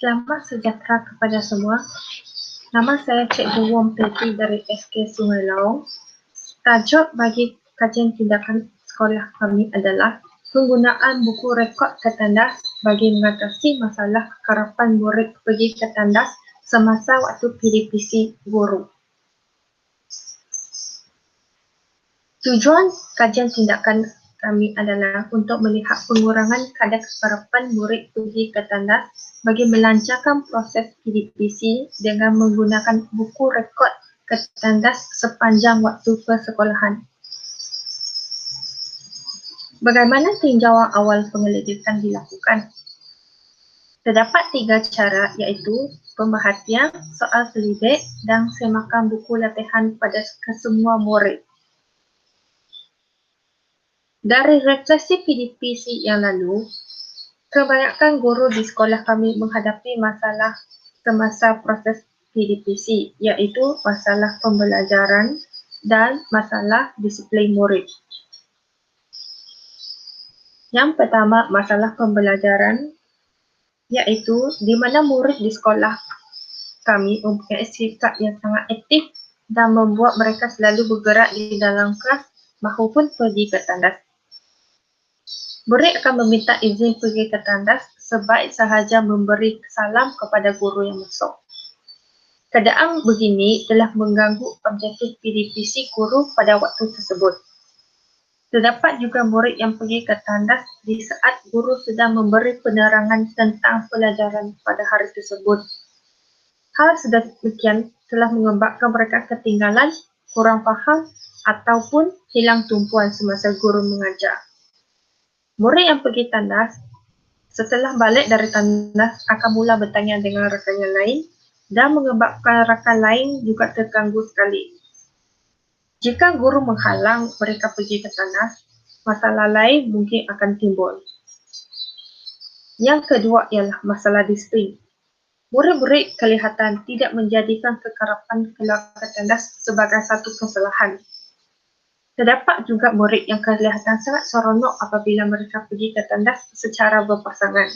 Selamat sejahtera kepada semua. Nama saya Cikgu Wong Peti dari SK Sungai Laung. Tajuk bagi kajian tindakan sekolah kami adalah penggunaan buku rekod ke tandas bagi mengatasi masalah kekerapan murid pergi ke tandas semasa waktu PDPC guru. Tujuan kajian tindakan kami adalah untuk melihat pengurangan kadar kekerapan murid pergi ke tandas bagi melancarkan proses PDPC dengan menggunakan buku rekod ke tandas sepanjang waktu persekolahan. Bagaimana tinjauan awal penyelidikan dilakukan? Terdapat tiga cara iaitu pemerhatian, soal selidik dan semakan buku latihan pada kesemua murid. Dari refleksi PDPC yang lalu, kebanyakan guru di sekolah kami menghadapi masalah semasa proses PDPC iaitu masalah pembelajaran dan masalah disiplin murid. Yang pertama, masalah pembelajaran iaitu di mana murid di sekolah kami mempunyai sikap yang sangat aktif dan membuat mereka selalu bergerak di dalam kelas maupun pergi ke tandas. Murid akan meminta izin pergi ke tandas sebaik sahaja memberi salam kepada guru yang masuk. Keadaan begini telah mengganggu objektif PDPC guru pada waktu tersebut. Terdapat juga murid yang pergi ke tandas di saat guru sedang memberi penerangan tentang pelajaran pada hari tersebut. Hal sedemikian telah menyebabkan mereka ketinggalan, kurang faham ataupun hilang tumpuan semasa guru mengajar. Murid yang pergi tandas setelah balik dari tandas akan mula bertanya dengan rakan yang lain dan menyebabkan rakan lain juga terganggu sekali. Jika guru menghalang mereka pergi ke tandas, masalah lain mungkin akan timbul. Yang kedua ialah masalah disiplin. Murid-murid kelihatan tidak menjadikan kekerapan keluar ke tandas sebagai satu kesalahan Terdapat juga murid yang kelihatan sangat seronok apabila mereka pergi ke tandas secara berpasangan.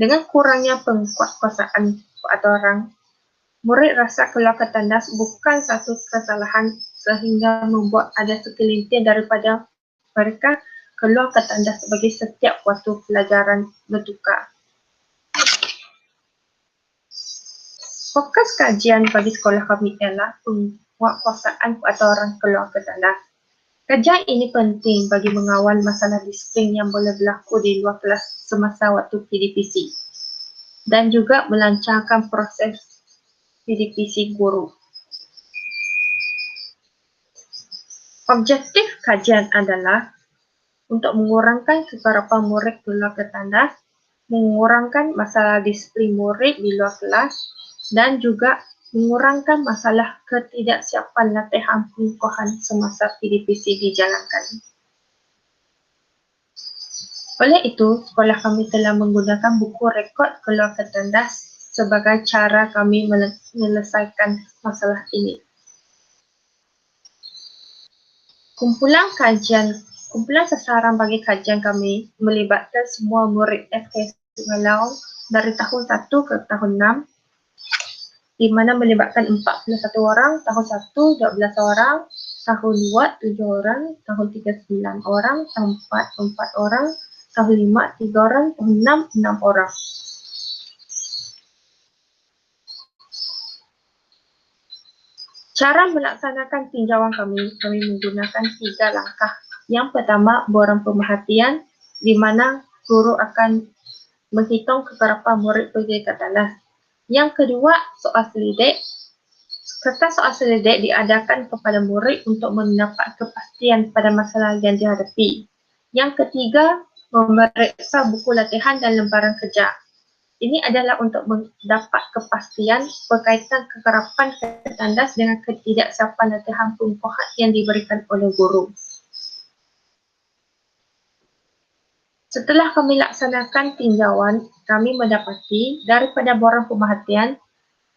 Dengan kurangnya penguatkuasaan atau orang, murid rasa keluar ke tandas bukan satu kesalahan sehingga membuat ada sekelintir daripada mereka keluar ke tandas sebagai setiap waktu pelajaran bertukar. Fokus kajian bagi sekolah kami ialah penguatkuasaan atau orang keluar ke tandas. Kerja ini penting bagi mengawal masalah disiplin yang boleh berlaku di luar kelas semasa waktu PDPC dan juga melancarkan proses PDPC guru. Objektif kajian adalah untuk mengurangkan kekerapan murid keluar ke tandas, mengurangkan masalah disiplin murid di luar kelas dan juga mengurangkan masalah ketidaksiapan latihan pengukuhan semasa PDPC dijalankan. Oleh itu, sekolah kami telah menggunakan buku rekod keluar ke tandas sebagai cara kami menyelesaikan masalah ini. Kumpulan kajian, kumpulan sasaran bagi kajian kami melibatkan semua murid FK Sungai Laung dari tahun 1 ke tahun 6 di mana melibatkan 41 orang, tahun 1 12 orang, tahun 2 7 orang, tahun 3 9 orang, tahun 4 4 orang, tahun 5 3 orang, tahun 6 6 orang. Cara melaksanakan tinjauan kami, kami menggunakan tiga langkah. Yang pertama, borang pemerhatian di mana guru akan menghitung kekerapan murid pergi ke tandas yang kedua, soal selidik. Kertas soal selidik diadakan kepada murid untuk mendapat kepastian pada masalah yang dihadapi. Yang ketiga, memeriksa buku latihan dan lembaran kerja. Ini adalah untuk mendapat kepastian berkaitan kekerapan ketandas dengan ketidaksiapan latihan pengukuhan yang diberikan oleh guru. Setelah kami laksanakan tinjauan, kami mendapati daripada borang pemerhatian,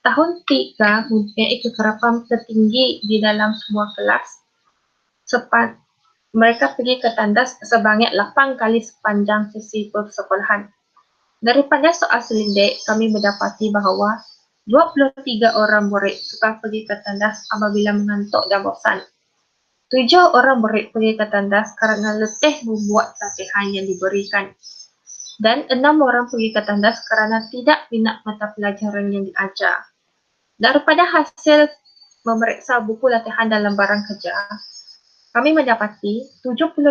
tahun 3 mempunyai kekerapan tertinggi di dalam semua kelas. Sepat, mereka pergi ke tandas sebanyak 8 kali sepanjang sesi persekolahan. Daripada soal selindek, kami mendapati bahawa 23 orang murid suka pergi ke tandas apabila mengantuk dan bosan. Tujuh orang murid pergi ke tandas kerana letih membuat latihan yang diberikan. Dan enam orang pergi ke tandas kerana tidak minat mata pelajaran yang diajar. Daripada hasil memeriksa buku latihan dalam barang kerja, kami mendapati 75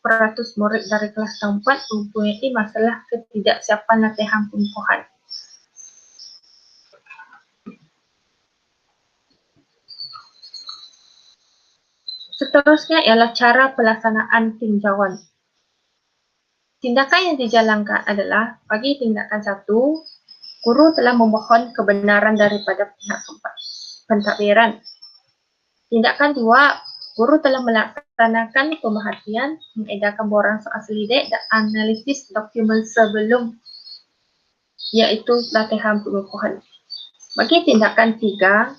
peratus murid dari kelas 4 mempunyai masalah ketidaksiapan latihan pengukuhan. Seterusnya ialah cara pelaksanaan tinjauan. Tindakan yang dijalankan adalah bagi tindakan satu, guru telah memohon kebenaran daripada pihak pentadbiran. Tindakan dua, guru telah melaksanakan pemerhatian, mengedarkan borang soal selidik dan analisis dokumen sebelum iaitu latihan pengukuhan. Bagi tindakan tiga,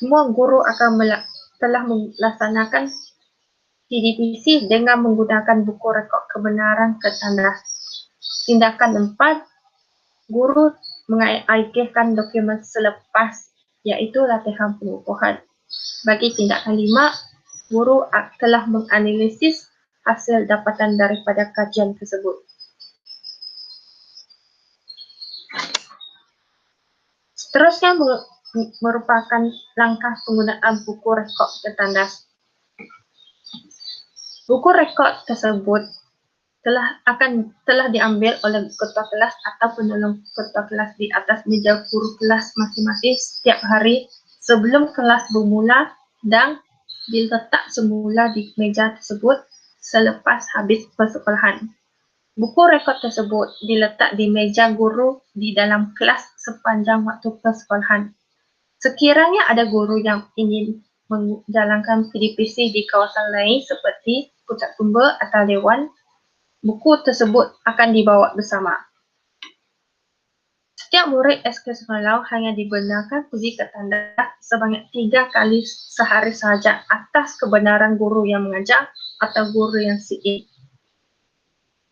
semua guru akan telah melaksanakan PDPC dengan menggunakan buku rekod kebenaran ke tandas. Tindakan empat, guru mengagihkan dokumen selepas iaitu latihan pengukuhan. Bagi tindakan lima, guru telah menganalisis hasil dapatan daripada kajian tersebut. Seterusnya merupakan langkah penggunaan buku rekod tertandas. Buku rekod tersebut telah akan telah diambil oleh ketua kelas atau penolong ketua kelas di atas meja guru kelas masing-masing setiap hari sebelum kelas bermula dan diletak semula di meja tersebut selepas habis persekolahan. Buku rekod tersebut diletak di meja guru di dalam kelas sepanjang waktu persekolahan. Sekiranya ada guru yang ingin menjalankan PDPC di kawasan lain seperti pusat tumba atau dewan, buku tersebut akan dibawa bersama. Setiap murid SK Semalau hanya dibenarkan pergi ke tanda sebanyak tiga kali sehari sahaja atas kebenaran guru yang mengajar atau guru yang siik.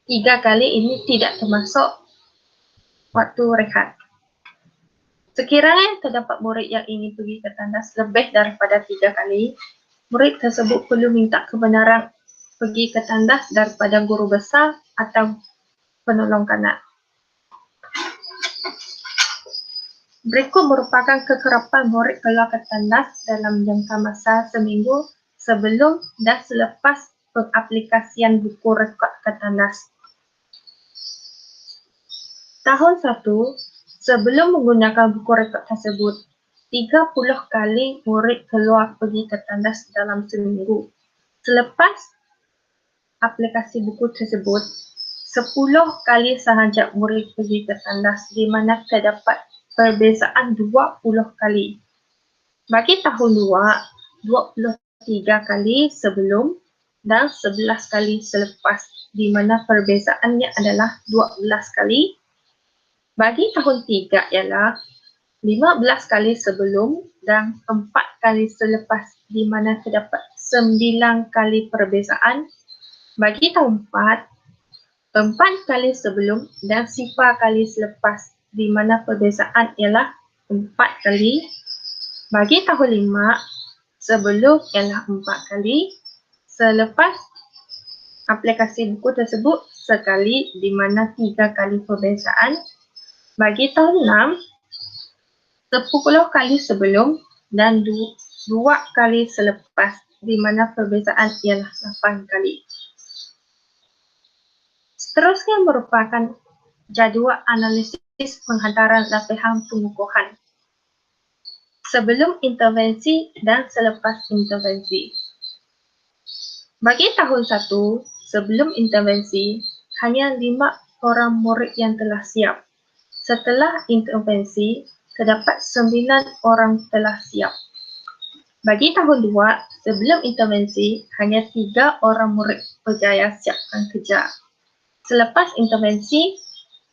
Tiga kali ini tidak termasuk waktu rehat. Sekiranya terdapat murid yang ingin pergi ke tandas lebih daripada tiga kali, murid tersebut perlu minta kebenaran pergi ke tandas daripada guru besar atau penolong kanak. Berikut merupakan kekerapan murid keluar ke tandas dalam jangka masa seminggu sebelum dan selepas pengaplikasian buku rekod ke tandas. Tahun sebelum menggunakan buku rekod tersebut, 30 kali murid keluar pergi ke tandas dalam seminggu. Selepas aplikasi buku tersebut, 10 kali sahaja murid pergi ke tandas di mana terdapat perbezaan 20 kali. Bagi tahun 2, 23 kali sebelum dan 11 kali selepas di mana perbezaannya adalah 12 kali. Bagi tahun 3 ialah 15 kali sebelum dan 4 kali selepas di mana terdapat 9 kali perbezaan. Bagi tahun 4, 4 kali sebelum dan 5 kali selepas di mana perbezaan ialah empat kali. Bagi tahun lima sebelum ialah empat kali. Selepas aplikasi buku tersebut sekali di mana tiga kali perbezaan bagi tahun enam sepuluh kali sebelum dan dua kali selepas di mana perbezaan ialah lapan kali. Seterusnya merupakan jadual analisis penghantaran latihan pengukuhan sebelum intervensi dan selepas intervensi. Bagi tahun satu, sebelum intervensi, hanya lima orang murid yang telah siap. Setelah intervensi, terdapat sembilan orang telah siap. Bagi tahun dua, sebelum intervensi, hanya tiga orang murid berjaya siapkan kerja. Selepas intervensi,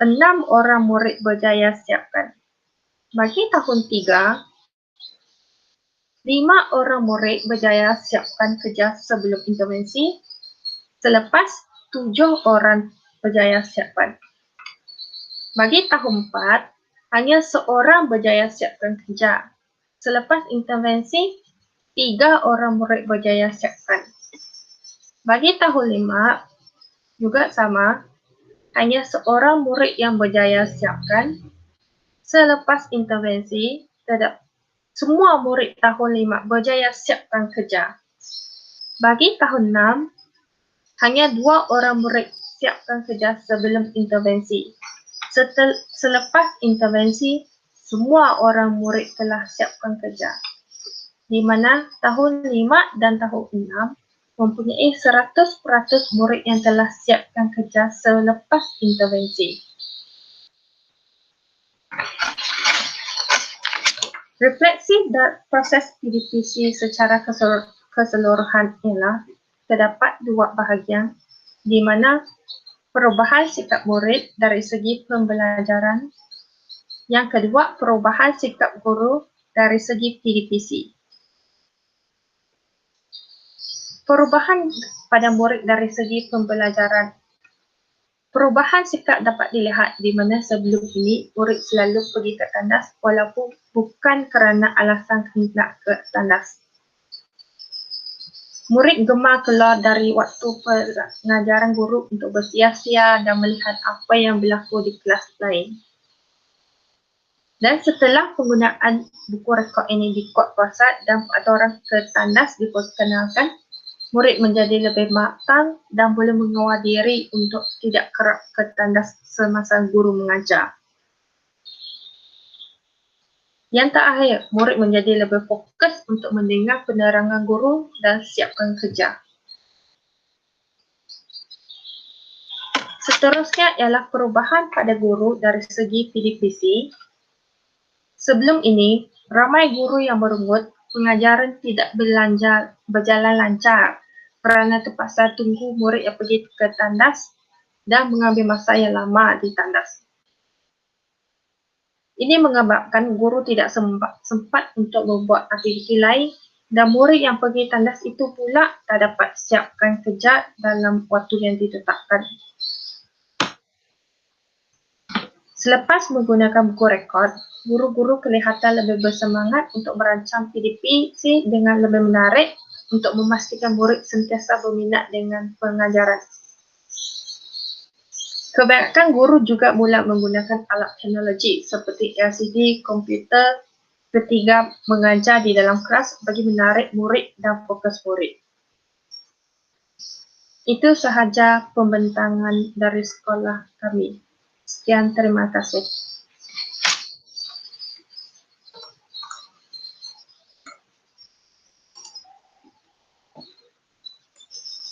enam orang murid berjaya siapkan. Bagi tahun tiga, lima orang murid berjaya siapkan kerja sebelum intervensi, selepas tujuh orang berjaya siapkan. Bagi tahun 4, hanya seorang berjaya siapkan kerja. Selepas intervensi, tiga orang murid berjaya siapkan. Bagi tahun 5, juga sama, hanya seorang murid yang berjaya siapkan. Selepas intervensi, terdapat semua murid tahun 5 berjaya siapkan kerja. Bagi tahun 6, hanya dua orang murid siapkan kerja sebelum intervensi. Setel, selepas intervensi, semua orang murid telah siapkan kerja. Di mana tahun 5 dan tahun 6 mempunyai 100% murid yang telah siapkan kerja selepas intervensi. Refleksi dan proses PDPC secara keseluruhan ialah terdapat dua bahagian di mana perubahan sikap murid dari segi pembelajaran yang kedua, perubahan sikap guru dari segi PDPC. Perubahan pada murid dari segi pembelajaran. Perubahan sikap dapat dilihat di mana sebelum ini murid selalu pergi ke tandas walaupun bukan kerana alasan hendak ke tandas. Murid gemar keluar dari waktu pengajaran guru untuk bersia-sia dan melihat apa yang berlaku di kelas lain. Dan setelah penggunaan buku rekod ini di kod pusat dan aturan ketandas diperkenalkan, murid menjadi lebih matang dan boleh mengawal diri untuk tidak kerap ketandas semasa guru mengajar. Yang terakhir, murid menjadi lebih fokus untuk mendengar penerangan guru dan siapkan kerja. Seterusnya ialah perubahan pada guru dari segi PDPC Sebelum ini, ramai guru yang merungut pengajaran tidak belanja, berjalan lancar kerana terpaksa tunggu murid yang pergi ke tandas dan mengambil masa yang lama di tandas. Ini mengabarkan guru tidak sempat, sempat untuk membuat aktiviti lain dan murid yang pergi tandas itu pula tak dapat siapkan kerja dalam waktu yang ditetapkan. Selepas menggunakan buku rekod, guru-guru kelihatan lebih bersemangat untuk merancang PDPC dengan lebih menarik untuk memastikan murid sentiasa berminat dengan pengajaran. Kebanyakan guru juga mula menggunakan alat teknologi seperti LCD, komputer ketiga mengajar di dalam kelas bagi menarik murid dan fokus murid. Itu sahaja pembentangan dari sekolah kami. Sekian terima kasih.